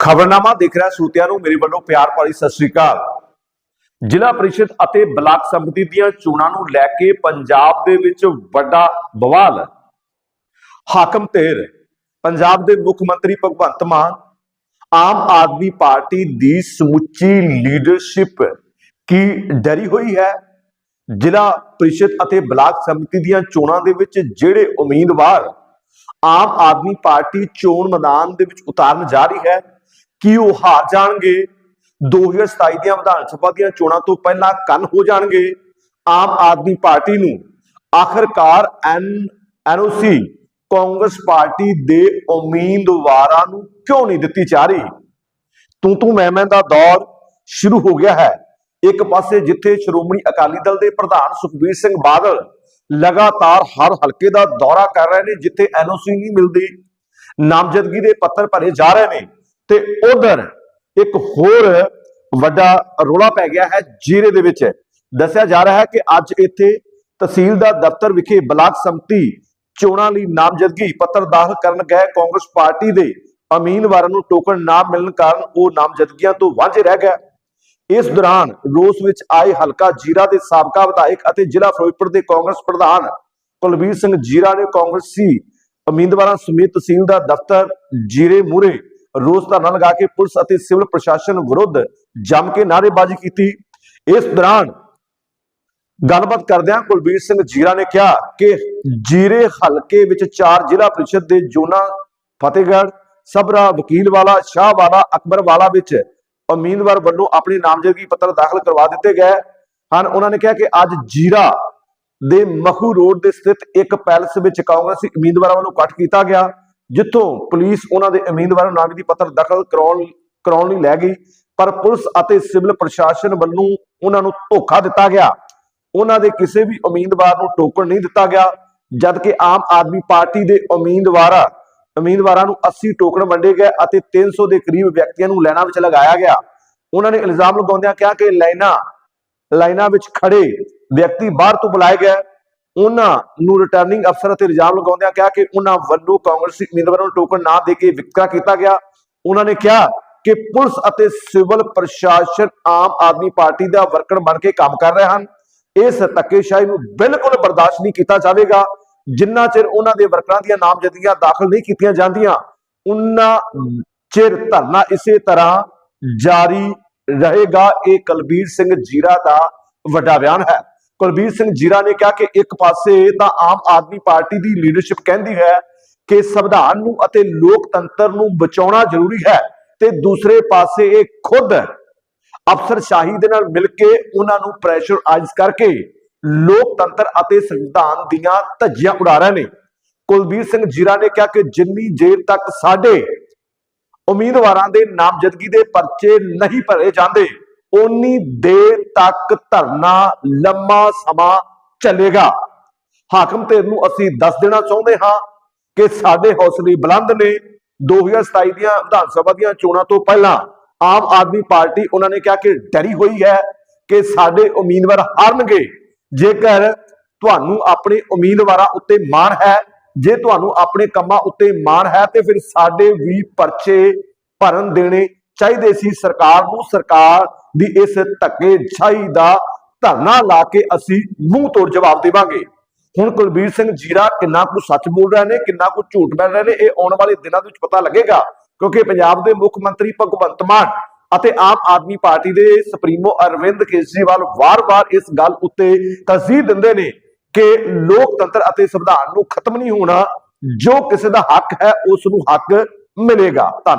ਖਬਰਨਾਮਾ ਦੇਖ ਰਿਹਾ ਸਰੋਤਿਆਂ ਨੂੰ, ਮੇਰੇ ਵੱਲੋਂ ਪਿਆਰ ਭਰੀ ਸਤਿ ਸ੍ਰੀ ਅਕਾਲ। ਜ਼ਿਲ੍ਹਾ ਪ੍ਰੀਸ਼ਦ ਅਤੇ ਬਲਾਕ ਸੰਮਤੀ ਦੀਆਂ ਚੋਣਾਂ ਨੂੰ ਲੈ ਕੇ ਪੰਜਾਬ ਦੇ ਵਿੱਚ ਵੱਡਾ ਬਵਾਲ। ਹਾਕਮ ਧਿਰ ਪੰਜਾਬ ਦੇ ਮੁੱਖ ਮੰਤਰੀ ਭਗਵੰਤ ਮਾਨ, ਆਮ ਆਦਮੀ ਪਾਰਟੀ ਦੀ ਸਮੁੱਚੀ ਲੀਡਰਸ਼ਿਪ ਕੀ ਡਰੀ ਹੋਈ ਹੈ? ਜ਼ਿਲ੍ਹਾ ਪ੍ਰੀਸ਼ਦ ਅਤੇ ਬਲਾਕ ਸੰਮਤੀ ਦੀਆਂ ਚੋਣਾਂ ਦੇ ਵਿੱਚ ਜਿਹੜੇ ਉਮੀਦਵਾਰ ਆਮ ਆਦਮੀ ਪਾਰਟੀ ਚੋਣ ਮੈਦਾਨ ਦੇ ਵਿੱਚ ਉਤਾਰਨ ਜਾ ਰਹੀ ਹੈ ਕੀ ਉਹ ਹਾਰ ਜਾਣਗੇ? 2027 ਦੀਆਂ ਵਿਧਾਨ ਸਭਾ ਦੀਆਂ ਚੋਣਾਂ ਤੋਂ ਪਹਿਲਾਂ ਕੰਨ ਹੋ ਜਾਣਗੇ। ਆਮ ਆਦਮੀ ਪਾਰਟੀ ਨੂੰ ਆਖਰਕਾਰ ਐਨ ਐਨਓਸੀ ਕਾਂਗਰਸ ਪਾਰਟੀ ਦੇ ਉਮੀਦਵਾਰਾਂ ਨੂੰ ਕਿਉਂ ਨਹੀਂ ਦਿੱਤੀ ਜਾ ਰਹੀ? ਤੂੰ ਤੂੰ ਮੈਂ ਮੈਂ ਦਾ ਦੌਰ ਸ਼ੁਰੂ ਹੋ ਗਿਆ ਹੈ। ਇੱਕ ਪਾਸੇ ਜਿੱਥੇ ਸ਼੍ਰੋਮਣੀ ਅਕਾਲੀ ਦਲ ਦੇ ਪ੍ਰਧਾਨ ਸੁਖਬੀਰ ਸਿੰਘ ਬਾਦਲ ਲਗਾਤਾਰ ਹਰ ਹਲਕੇ ਦਾ ਦੌਰਾ ਕਰ ਰਹੇ ਨੇ, ਜਿੱਥੇ ਐਨਓਸੀ ਨਹੀਂ ਮਿਲਦੀ, ਨਾਮਜ਼ਦਗੀ ਦੇ ਪੱਤਰ ਭਰੇ ਜਾ ਰਹੇ ਨੇ ਤੇ ਉਧਰ ਇੱਕ ਹੋਰ ਵੱਡਾ ਰੋਲਾ ਪੈ ਗਿਆ ਹੈ ਜੀਰੇ ਦੇ ਵਿੱਚ। ਦੱਸਿਆ ਜਾ ਰਿਹਾ ਹੈ ਕਿ ਅੱਜ ਇੱਥੇ ਤਹਿਸੀਲ ਦਾ ਦਫ਼ਤਰ ਵਿਖੇ ਬਲਾਕ ਸੰਮਤੀ ਚੋਣਾਂ ਲਈ ਨਾਮਜ਼ਦਗੀ ਪੱਤਰ ਦਾਖਲ ਕਰਨ ਗਏ ਕਾਂਗਰਸ ਪਾਰਟੀ ਦੇ ਉਮੀਦਵਾਰਾਂ ਨੂੰ ਟੋਕਨ ਨਾ ਮਿਲਣ ਕਾਰਨ ਉਹ ਨਾਮਜ਼ਦਗੀਆਂ ਤੋਂ ਵਾਂਝੇ ਰਹਿ ਗਿਆ ਇਸ ਦੌਰਾਨ ਰੋਸ ਵਿੱਚ ਆਏ ਹਲਕਾ ਜੀਰਾ ਦੇ ਸਾਬਕਾ ਵਿਧਾਇਕ ਅਤੇ ਜ਼ਿਲ੍ਹਾ ਫਿਰੋਜ਼ਪੁਰ ਦੇ ਕਾਂਗਰਸ ਪ੍ਰਧਾਨ ਕੁਲਬੀਰ ਸਿੰਘ ਜੀਰਾ ਨੇ ਕਾਂਗਰਸੀ ਉਮੀਦਵਾਰਾਂ ਸਮੇਤ ਤਹਿਸੀਲ ਦਾ ਦਫ਼ਤਰ ਜੀਰੇ ਮੂਰੇ ਰੋਸ ਧਰਨਾ ਲਗਾ ਕੇ ਪੁਲਿਸ ਅਤੇ ਸਿਵਲ ਪ੍ਰਸ਼ਾਸਨ ਵਿਰੁੱਧ ਜੰਮ ਕੇ ਨਾਅਰੇਬਾਜ਼ੀ ਕੀਤੀ। ਇਸ ਦੌਰਾਨ ਗੱਲਬਾਤ ਕਰਦਿਆਂ ਕੁਲਬੀਰ ਸਿੰਘ ਜੀਰਾ ਨੇ ਕਿਹਾ ਕਿ ਜੀਰੇ ਹਲਕੇ ਵਿੱਚ ਚਾਰ ਜ਼ਿਲ੍ਹਾ ਪ੍ਰੀਸ਼ਦ ਦੇ ਜੋਨਾ, ਫਤਿਹਗੜ੍ਹ ਸਬਰਾ ਵਕੀਲਵਾਲਾ, ਸ਼ਾਹਵਾਲਾ, ਅਕਬਰਵਾਲਾ ਵਿੱਚ ਉਮੀਦਵਾਰ ਵੱਲੋਂ ਆਪਣੀ ਨਾਮਜ਼ਦਗੀ ਪੱਤਰ ਦਾਖਲ ਕਰਵਾ ਦਿੱਤੇ ਗਏ ਹਨ। ਉਹਨਾਂ ਨੇ ਕਿਹਾ ਕਿ ਅੱਜ ਜੀਰਾ ਦੇ ਮਖੂ ਰੋਡ ਦੇ ਸਥਿਤ ਇੱਕ ਪੈਲਸ ਵਿੱਚ ਕਾਂਗਰਸੀ ਉਮੀਦਵਾਰਾਂ ਵੱਲੋਂ ਇਕੱਠ ਕੀਤਾ ਗਿਆ। ਜਿੱਥੋਂ ਪੁਲਿਸ ਉਹਨਾਂ ਦੇ ਉਮੀਦਵਾਰ ਨੂੰ ਨਾਮਜ਼ਦਗੀ ਪੱਤਰ ਦਾਖਲ ਕਰਾਉਣ ਕਰਾਉਣ ਲਈ ਲੈ ਗਈ, ਪਰ ਪੁਲਿਸ ਅਤੇ ਸਿਵਲ ਪ੍ਰਸ਼ਾਸਨ ਵੱਲੋਂ ਉਹਨਾਂ ਨੂੰ ਧੋਖਾ ਦਿੱਤਾ ਗਿਆ। ਉਹਨਾਂ ਦੇ ਕਿਸੇ ਵੀ ਉਮੀਦਵਾਰ ਨੂੰ ਟੋਕਣ ਨਹੀਂ ਦਿੱਤਾ ਗਿਆ, ਜਦਕਿ ਆਮ ਆਦਮੀ ਪਾਰਟੀ ਦੇ ਉਮੀਦਵਾਰਾਂ ਉਮੀਦਵਾਰਾਂ ਨੂੰ 80 ਟੋਕਣ ਵੰਡੇ ਗਏ ਅਤੇ 300 ਦੇ ਕਰੀਬ ਵਿਅਕਤੀਆਂ ਨੂੰ ਲਾਈਨਾਂ ਵਿੱਚ ਲਗਾਇਆ ਗਿਆ। ਉਹਨਾਂ ਨੇ ਇਲਜ਼ਾਮ ਲਗਾਉਂਦਿਆਂ ਕਿਹਾ ਕਿ ਲਾਈਨਾਂ ਲਾਈਨਾਂ ਵਿੱਚ ਖੜੇ ਵਿਅਕਤੀ ਬਾਹਰ ਤੋਂ ਬੁਲਾਏ ਗਏ। ਉਹਨਾਂ ਨੂੰ ਰਿਟਰਨਿੰਗ ਅਫਸਰ ਅਤੇ ਇਲਜ਼ਾਮ ਲਗਾਉਂਦਿਆਂ ਕਿਹਾ ਕਿ ਉਹਨਾਂ ਵੱਲੋਂ ਕਾਂਗਰਸੀ ਉਮੀਦਵਾਰਾਂ ਨੂੰ ਟੋਕਨ ਨਾ ਦੇ ਕੇ ਵਿਤਕਰਾ ਕੀਤਾ ਗਿਆ। ਉਹਨਾਂ ਨੇ ਕਿਹਾ ਕਿ ਪੁਲਿਸ ਅਤੇ ਸਿਵਲ ਪ੍ਰਸ਼ਾਸਨ ਆਮ ਆਦਮੀ ਪਾਰਟੀ ਦਾ ਵਰਕਰ ਬਣ ਕੇ ਕੰਮ ਕਰ ਰਹੇ ਹਨ। ਇਸ ਧੱਕੇਸ਼ਾਹੀ ਨੂੰ ਬਿਲਕੁਲ ਬਰਦਾਸ਼ਤ ਨਹੀਂ ਕੀਤਾ ਜਾਵੇਗਾ। ਜਿੰਨਾ ਚਿਰ ਉਹਨਾਂ ਦੇ ਵਰਕਰਾਂ ਦੀਆਂ ਨਾਮਜ਼ਦਗੀਆਂ ਦਾਖਲ ਨਹੀਂ ਕੀਤੀਆਂ ਜਾਂਦੀਆਂ ਉਹਨਾਂ ਚਿਰ ਧਰਨਾ ਇਸੇ ਤਰ੍ਹਾਂ ਜਾਰੀ ਰਹੇਗਾ। ਇਹ ਕੁਲਬੀਰ ਸਿੰਘ ਜੀਰਾ ਦਾ ਵੱਡਾ ਬਿਆਨ ਹੈ। ਕੁਲਬੀਰ ਸਿੰਘ ਜੀਰਾ ਨੇ ਕਿਹਾ ਕਿ ਇੱਕ ਪਾਸੇ ਤਾਂ ਆਮ ਆਦਮੀ ਪਾਰਟੀ ਦੀ ਲੀਡਰਸ਼ਿਪ ਕਹਿੰਦੀ ਹੈ ਕਿ ਸੰਵਿਧਾਨ ਨੂੰ ਅਤੇ ਲੋਕਤੰਤਰ ਨੂੰ ਬਚਾਉਣਾ ਜ਼ਰੂਰੀ ਹੈ ਤੇ ਦੂਸਰੇ ਪਾਸੇ ਇਹ ਖੁਦ ਅਫਸਰਸ਼ਾਹੀ ਦੇ ਨਾਲ ਮਿਲ ਕੇ ਉਹਨਾਂ ਨੂੰ ਪ੍ਰੈਸ਼ਰਾਈਜ਼ ਕਰਕੇ ਲੋਕਤੰਤਰ ਅਤੇ ਸੰਵਿਧਾਨ ਦੀਆਂ ਧੱਜੀਆਂ ਉਡਾ ਰਹੇ ਨੇ। ਕੁਲਬੀਰ ਸਿੰਘ ਜੀਰਾ ਨੇ ਕਿਹਾ ਕਿ ਜਿੰਨੀ ਦੇਰ ਤੱਕ ਸਾਡੇ ਉਮੀਦਵਾਰਾਂ ਦੇ ਨਾਮਜ਼ਦਗੀ ਦੇ ਪਰਚੇ ਨਹੀਂ ਭਰੇ ਜਾਂਦੇ ਉਨੀ ਦੇਰ ਤੱਕ ਧਰਨਾ ਲੰਮਾ ਸਮਾਂ ਚੱਲੇਗਾ। ਹਾਕਮ ਧਿਰ ਨੂੰ ਅਸੀਂ ਦੱਸ ਦੇਣਾ ਚਾਹੁੰਦੇ ਹਾਂ ਕਿ ਸਾਡੇ ਹੌਸਲੇ ਬੁਲੰਦ ਨੇ 2027 ਦੀਆਂ ਵਿਧਾਨ ਸਭਾ ਦੀਆਂ ਚੋਣਾਂ ਤੋਂ ਪਹਿਲਾਂ ਆਮ ਆਦਮੀ ਪਾਰਟੀ ਉਹਨਾਂ ਨੇ ਕਿਹਾ ਕਿ ਡਰੀ ਹੋਈ ਹੈ ਕਿ ਸਾਡੇ ਉਮੀਦਵਾਰ ਹਾਰਨਗੇ। ਜੇਕਰ ਤੁਹਾਨੂੰ ਆਪਣੇ ਉਮੀਦਵਾਰਾਂ ਉੱਤੇ ਮਾਣ ਹੈ, ਜੇ ਤੁਹਾਨੂੰ ਆਪਣੇ ਕੰਮਾਂ ਉੱਤੇ ਮਾਣ ਹੈ, ਤੇ ਫਿਰ ਸਾਡੇ ਵੀ ਪਰਚੇ ਭਰਨ ਦੇਣੇ ਚਾਹੀਦੇ ਸੀ। ਸਰਕਾਰ ਨੂੰ ਸਰਕਾਰ ਦੀ ਇਸ ਧੱਕੇ ਛਾਈ ਦਾ ਧਰਨਾ ਲਾ ਕੇ ਅਸੀਂ ਮੂੰਹ ਤੋੜ ਜਵਾਬ ਦੇਵਾਂਗੇ। ਹੁਣ ਕੁਲਬੀਰ ਸਿੰਘ ਜੀਰਾ ਕਿੰਨਾ ਕੁ ਸੱਚ ਬੋਲ ਰਹੇ ਨੇ, ਕਿੰਨਾ ਕੁ ਝੂਠ ਬੋਲ ਰਹੇ ਨੇ, ਇਹ ਆਉਣ ਵਾਲੇ ਦਿਨਾਂ ਦੇ ਵਿੱਚ ਪਤਾ ਲੱਗੇਗਾ, ਕਿਉਂਕਿ ਪੰਜਾਬ ਦੇ ਮੁੱਖ ਮੰਤਰੀ ਭਗਵੰਤ ਮਾਨ ਅਤੇ ਆਮ ਆਦਮੀ ਪਾਰਟੀ ਦੇ ਸੁਪਰੀਮੋ ਅਰਵਿੰਦ ਕੇਜਰੀਵਾਲ ਵਾਰ-ਵਾਰ ਇਸ ਗੱਲ ਉੱਤੇ ਤਰਜੀਹ ਦਿੰਦੇ ਨੇ ਕਿ ਲੋਕਤੰਤਰ ਅਤੇ ਸੰਵਿਧਾਨ ਨੂੰ ਖਤਮ ਨਹੀਂ ਹੋਣਾ, ਜੋ ਕਿਸੇ ਦਾ ਹੱਕ ਹੈ, ਉਸ ਨੂੰ ਹੱਕ ਮਿਲੇਗਾ। ਧੰਨਵਾਦ।